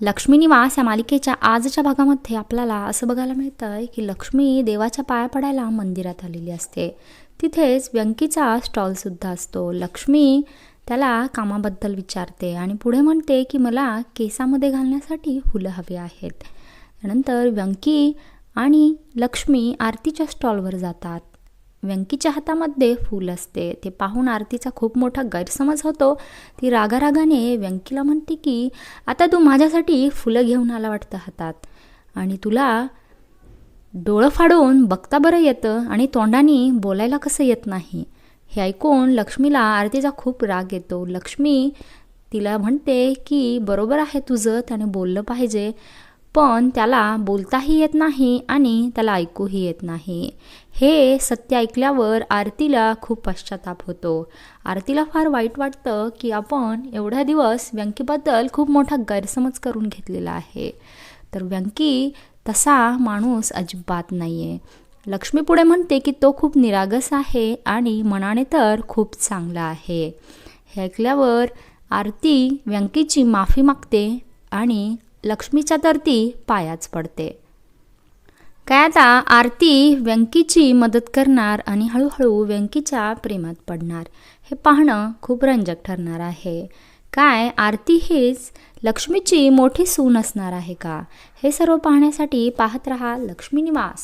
लक्ष्मी निवास या मालिकेच्या आजच्या भागामध्ये आपल्याला असं बघायला मिळतं आहे की लक्ष्मी देवाच्या पाया पडायला मंदिरात आलेली असते. तिथेच व्यंकीचा स्टॉलसुद्धा असतो. लक्ष्मी त्याला कामाबद्दल विचारते आणि पुढे म्हणते की मला केसामध्ये घालण्यासाठी फुलं हवी आहेत. त्यानंतर व्यंकी आणि लक्ष्मी आरतीच्या स्टॉलवर जातात. व्यंकीच्या हातामध्ये फूल असते. ते पाहून आरतीचा खूप मोठा गैरसमज होतो. ती रागारागाने व्यंकीला म्हणते की आता तू माझ्यासाठी फुलं घेऊन आला वाटतं हातात. आणि तुला डोळं फाडून बघता बरं येतं आणि तोंडाने बोलायला कसं येत नाही. हे ऐकून लक्ष्मीला आरतीचा खूप राग येतो. लक्ष्मी तिला म्हणते की बरोबर आहे तुझं त्याने बोललं पाहिजे. पण त्याला बोलताही येत नाही आणि त्याला ऐकूही येत नाही. हे सत्य ऐकल्यावर आरतीला खूप पश्चाताप होतो. आरतीला फार वाईट वाटतं की आपण एवढ्या दिवस व्यंकीबद्दल खूप मोठा गैरसमज करून घेतलेला आहे. तर व्यंकी तसा माणूस अजिबात नाही आहे लक्ष्मी पुढे म्हणते की तो खूप निरागस आहे आणि मनाने तर खूप चांगला आहे. हे ऐकल्यावर आरती व्यंकीची माफी मागते आणि लक्ष्मीच्या तर ती पायाच पडते. काय आता आरती व्यंकीची मदत करणार आणि हळूहळू व्यंकीच्या प्रेमात पडणार. हे पाहणं खूप रंजक ठरणार आहे. काय आरती हीच लक्ष्मीची मोठी सून असणार आहे का? हे सर्व पाहण्यासाठी पाहत रहा लक्ष्मी निवास.